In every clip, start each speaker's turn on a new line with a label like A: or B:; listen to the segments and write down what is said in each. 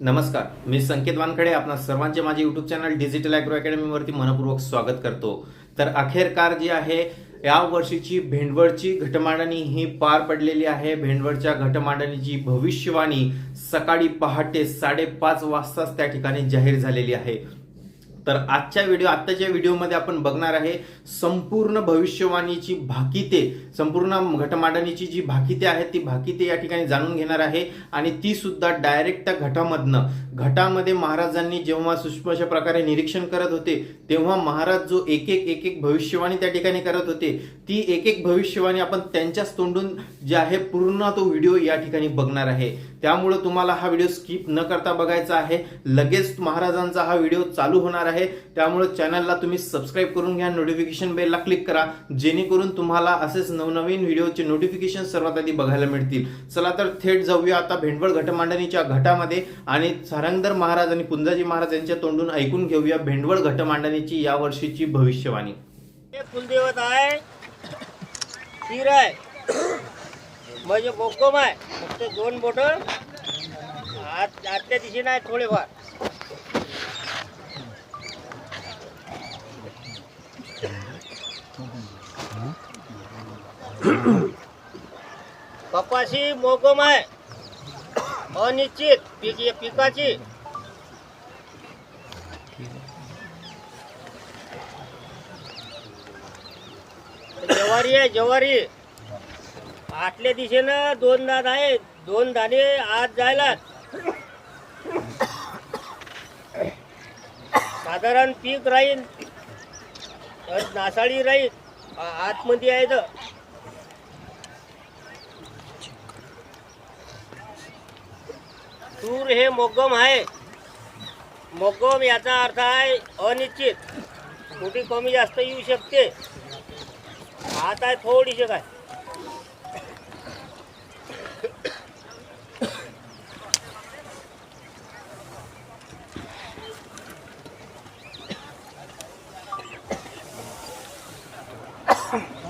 A: नमस्कार. मी संकेत वानखडे. आपणा सर्वांचे माझे युट्यूब चॅनल डिजिटल अॅग्रो अकॅडमीवरती मनपूर्वक स्वागत करतो. तर अखेरकार जी आहे या वर्षीची भेंडवळची घटमांडणी ही पार पडलेली आहे. भेंडवळच्या घटमांडणीची भविष्यवाणी सकाळी पहाटे साडेपाच वाजताच त्या ठिकाणी जाहीर झालेली आहे. तर आजच्या व्हिडिओ आत्ताच्या व्हिडिओमध्ये आपण बघणार आहे संपूर्ण भविष्यवाणीची भाकिते संपूर्ण घटमांडणीची जी भाकिते आहेत ती भाकिते या ठिकाणी जाणून घेणार आहे आणि ती सुद्धा डायरेक्ट त्या घटामधनं. घटामध्ये महाराजांनी जेव्हा सुष्मशा प्रकारे निरीक्षण करत होते तेव्हा महाराज जो एक एक एक एक भविष्यवाणी त्या ठिकाणी करत होते ती एक एक भविष्यवाणी आपण त्यांच्याच तोंडून जे आहे पूर्ण तो व्हिडिओ या ठिकाणी बघणार आहे. त्यामुळे तुम्हाला हा व्हिडिओ स्किप न करता बघायचा आहे. लगेच महाराजांचा हा व्हिडिओ चालू होणार आहे. त्यामुळे चॅनलला तुम्ही सबस्क्राईब करून घ्या नोटिफिकेशन बेलला क्लिक करा. जेणेकरून तुम्हाला असेच नवनवीन व्हिडिओचे नोटिफिकेशन सर्वात आधी बघायला मिळतील. चला तर थेट जाऊया आता भेंडवळ घटमांडणीच्या घटामध्ये आणि सारंगधर महाराज आणि पुंजाजी महाराज यांच्या तोंडून ऐकून घेऊया भेंडवळ घटमांडणीची या वर्षीची भविष्यवाणी.
B: कुलदेवत आहे. तीर आहे. म्हणजे बोकोम आहे. फक्त दोन बोट. आत आतल्या दिशेने आहे थोडेफार. कपाशी मोगम आहे. अनिश्चित पीक पिकाची. ज्वारी आहे ज्वारी. आतल्या दिशेनं दोन दात आहे दोन दाणे आत जायला. साधारण पीक राहील नासाळी राहील आतमध्ये आहे तर. तूर हे मोगम आहे. मोगम याचा अर्थ आहे अनिश्चित. कुठे कमी जास्त येऊ शकते. आता आहे थोडीशी काय?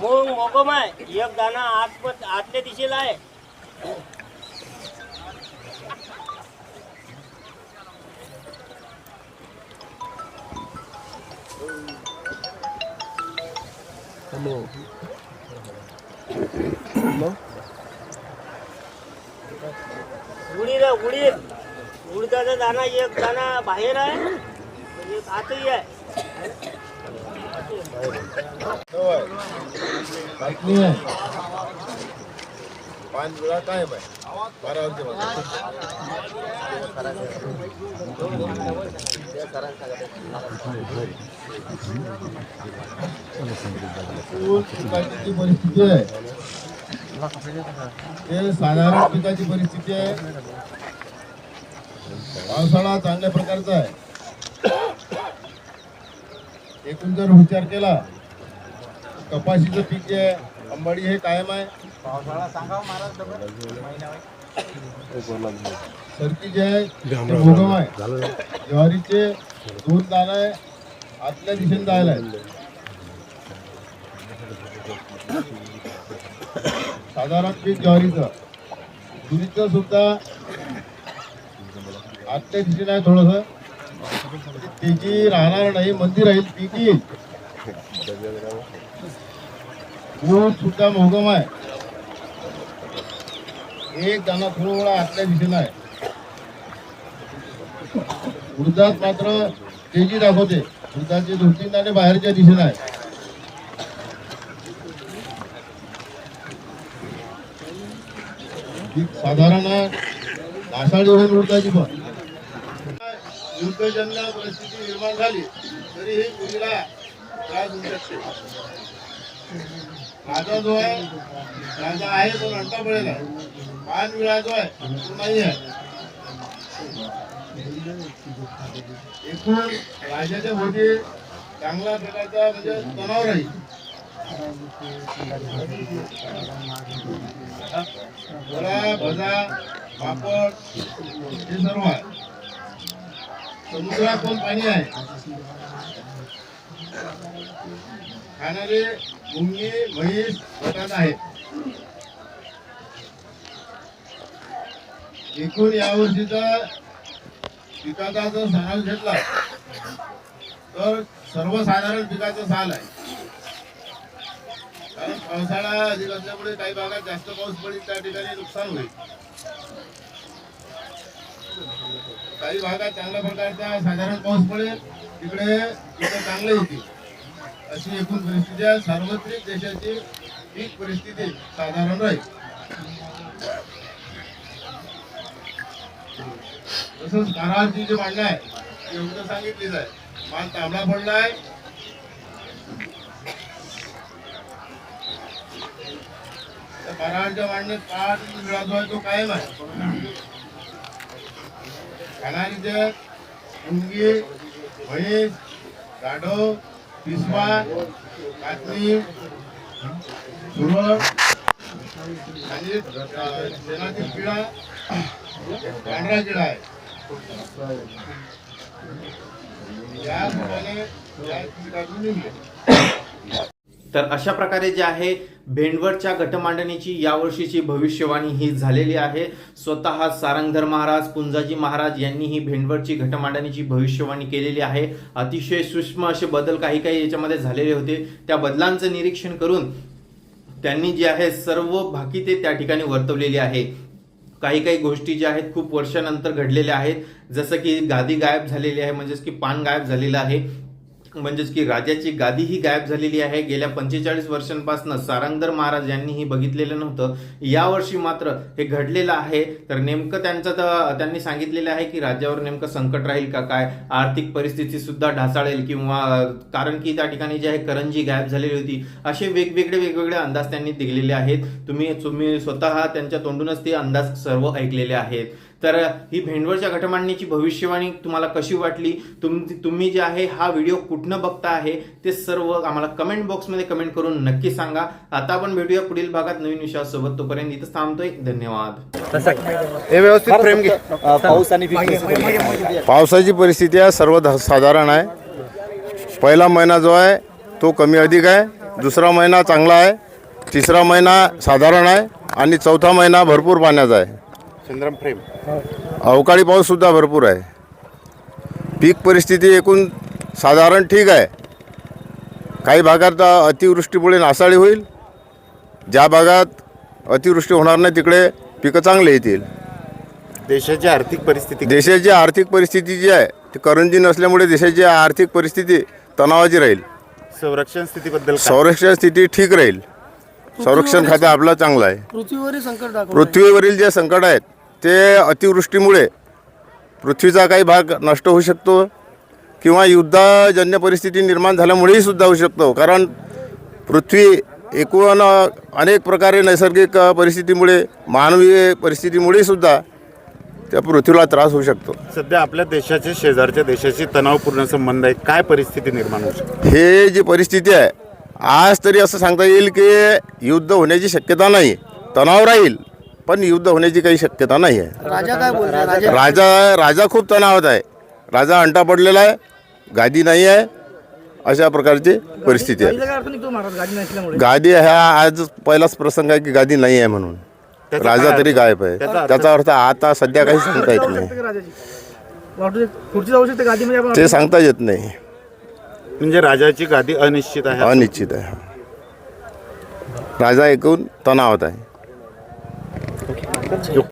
B: मग मोगम आहे. एक दाना आत आतल्या दिशेला आहे. उडीद आहे, उडीद उडदाचा दाना एक दाना बाहेर आहे. म्हणजे एक आतही आहे.
C: बातमी आहे पाच वेळा कायम आहे बारा पिकाची परिस्थिती आहे. ते साधारण पिकाची परिस्थिती आहे. पावसाळा चांगल्या प्रकारचा आहे. एकूण जर विचार केला कपाशीचं पीक जे आहे अंबाडी हे कायम आहे. सरकी जे आहे ते भोगम आहे. ज्वारीचे दोन दाना आहे आतल्या दिशेने जायला आहे. साधारण पीक ज्वारीचं. तुरीचं सुद्धा आतल्या दिशेने आहे थोडस. त्याची राहणार नाही मंदी राहील पीक येईल. ऊस सुद्धा मोगम आहे. एक त्यांना थोडा आतल्या दिशेला आहे. वृद्धात मात्र तेजी दाखवते. वृद्धाचे दोन तीन दाणे बाहेरच्या दिशेला आहे. साधारण नासाळी वृद्धाची उडदाची पण. युद्धजन्य परिस्थिती निर्माण झाली तरी हे मुलीला त्रास होऊ शकते. राजा जो आहे राजा आहे तो अंडा पडेल आहे पान विळा जो आहे तो नाही आहे. एकूण राजाच्या भोवती चांगला प्रकारचा म्हणजे तणाव राहील. वडा भजा पापड हे सर्व आहे. समुद्रात पण पाणी आहे? खाणारे मुंगी म्हैस बटाटा आहेत.
D: एकूण यावर्षीचा पिकाचा जर साल घेतला तर सर्वसाधारण पिकाचा साल आहे. कारण पावसाळा अधिक असल्यामुळे काही भागात जास्त पाऊस पडेल त्या ठिकाणी नुकसान होईल. काही भागात चांगल्या प्रकारचा साधारण पाऊस पडेल तिकडे पिकं चांगले होतील अशी एकूण परिस्थिती आहे. सार्वत्रिक देशाची पीक परिस्थिती साधारण राहील. तसंच करारची जी मांडणं आहे ती एवढं सांगितलीच आहे. माल तांबडा पडला आहे. करारच्या मांडणीत पाच विळा जो आहे तो कायम आहे. खाणारीचे मुंगी म्हैस गाढव पिसवा कातली सुरळ आणि शेणातील किडा पांढरा किडा आहे. या ठिकाणी या ठिकाणी
A: तर अशा प्रकारे जे आहे भेंडवरच्या गटमांडणीची यावर्षीची भविष्यवाणी ही झालेली आहे. स्वतः सारंगधर महाराज पुंजाजी महाराज यांनी ही भेंडवरची घटमांडणीची भविष्यवाणी केलेली आहे. अतिशय सूक्ष्म असे बदल काही काही याच्यामध्ये झालेले होते. त्या बदलांचं निरीक्षण करून त्यांनी जे आहे सर्व भाकिते त्या ठिकाणी वर्तवलेली आहे. काही काही गोष्टी ज्या आहेत खूप वर्षानंतर घडलेल्या आहेत. जसं की गादी गायब झालेली आहे म्हणजेच की पान गायब झालेलं आहे. म्हणजेच की राजाची गादी ही गायब झालेली आहे. गेल्या पंचेचाळीस वर्षांपासून सारंगधर महाराज यांनी ही बघितलेलं नव्हतं. यावर्षी मात्र हे घडलेलं आहे. तर नेमकं त्यांचं तर त्यांनी सांगितलेलं आहे की राज्यावर नेमकं संकट राहील का काय? आर्थिक परिस्थिती सुद्धा ढासाळेल किंवा कारण की त्या ठिकाणी जे आहे करंजी गायब झालेली होती. असे वेगवेगळे वेगवेगळे अंदाज त्यांनी दिलेले आहेत. तुम्ही तुम्ही स्वतः त्यांच्या तोंडूनच ते अंदाज सर्व ऐकलेले आहेत. तर ही भेंडवळच्या घटमांडणीची भविष्यवाणी तुम्हाला कशी वाटली? तुम तुम्ही जे आहे हा व्हिडिओ कुठनं बघता आहे? ते सर्व आम्हाला कमेंट बॉक्समध्ये कमेंट करून नक्की सांगा. आता आपण भेटूया पुढील भागात नवीन विषयासोबत. तोपर्यंत इथं थांबतोय. धन्यवाद.
C: हे व्यवस्थित फ्रेम घे.
E: पाऊस आणि
C: पावसाची परिस्थिती आहे सर्व साधारण आहे. पहिला महिना जो आहे तो कमी अधिक आहे. दुसरा महिना चांगला आहे. तिसरा महिना साधारण आहे. आणि चौथा महिना भरपूर पाण्याचा आहे.
E: चंद्रम फ्रेम.
C: अवकाळी पाऊससुद्धा भरपूर आहे. पीक परिस्थिती एकूण साधारण ठीक आहे. काही भागात अतिवृष्टीमुळे नासाडी होईल. ज्या भागात अतिवृष्टी होणार नाही तिकडे पिकं चांगले येतील.
E: देशाची आर्थिक परिस्थिती
C: देशाची आर्थिक परिस्थिती जी आहे ती करंजी नसल्यामुळे देशाची आर्थिक परिस्थिती तणावाची राहील.
E: संरक्षण स्थितीबद्दल?
C: संरक्षण स्थिती ठीक राहील. संरक्षण खातं आपलं चांगलं आहे.
F: पृथ्वीवरील संकट
C: पृथ्वीवरील जे संकट आहेत ते अतिवृष्टीमुळे पृथ्वीचा काही भाग नष्ट होऊ शकतो किंवा युद्धजन्य परिस्थिती निर्माण झाल्यामुळेही सुद्धा होऊ शकतो. कारण पृथ्वी एकूण अनेक प्रकारे नैसर्गिक परिस्थितीमुळे मानवी परिस्थितीमुळे सुद्धा त्या पृथ्वीला त्रास होऊ शकतो.
E: सध्या आपल्या देशाचे शेजारच्या देशाशी तणावपूर्ण संबंध आहे काय परिस्थिती निर्माण होऊ शकते?
C: हे जी परिस्थिती आहे आज तरी असं सांगता येईल की युद्ध होण्याची शक्यता नाही. तणाव राहील. पण युद्ध होण्याची काही शक्यता नाही आहे
F: राजा काय राजा
C: राजा राजा खूप तणावात आहे. राजा अंटा पडलेला आहे गादी नाही आहे अशा प्रकारची परिस्थिती आहे.
F: गाडीचा काय अर्थ निघतो महाराज? गाडी नसल्यामुळे.
C: गादी हा आज पहिलाच प्रसंग आहे की गादी नाही आहे म्हणून. राजा तरी? गायब आहे.
E: त्याचा अर्थ?
C: आता सध्या काही सांगता येत नाही.
F: शकते का राजाची? वाटू खुर्ची जाऊ शकते गादीमध्ये आपण?
C: ते सांगता येत नाही.
E: म्हणजे राजाची गादी अनिश्चित आहे.
C: अनिश्चित आहे राजा एकूण तणावात आहे. 이렇게 끝. 아,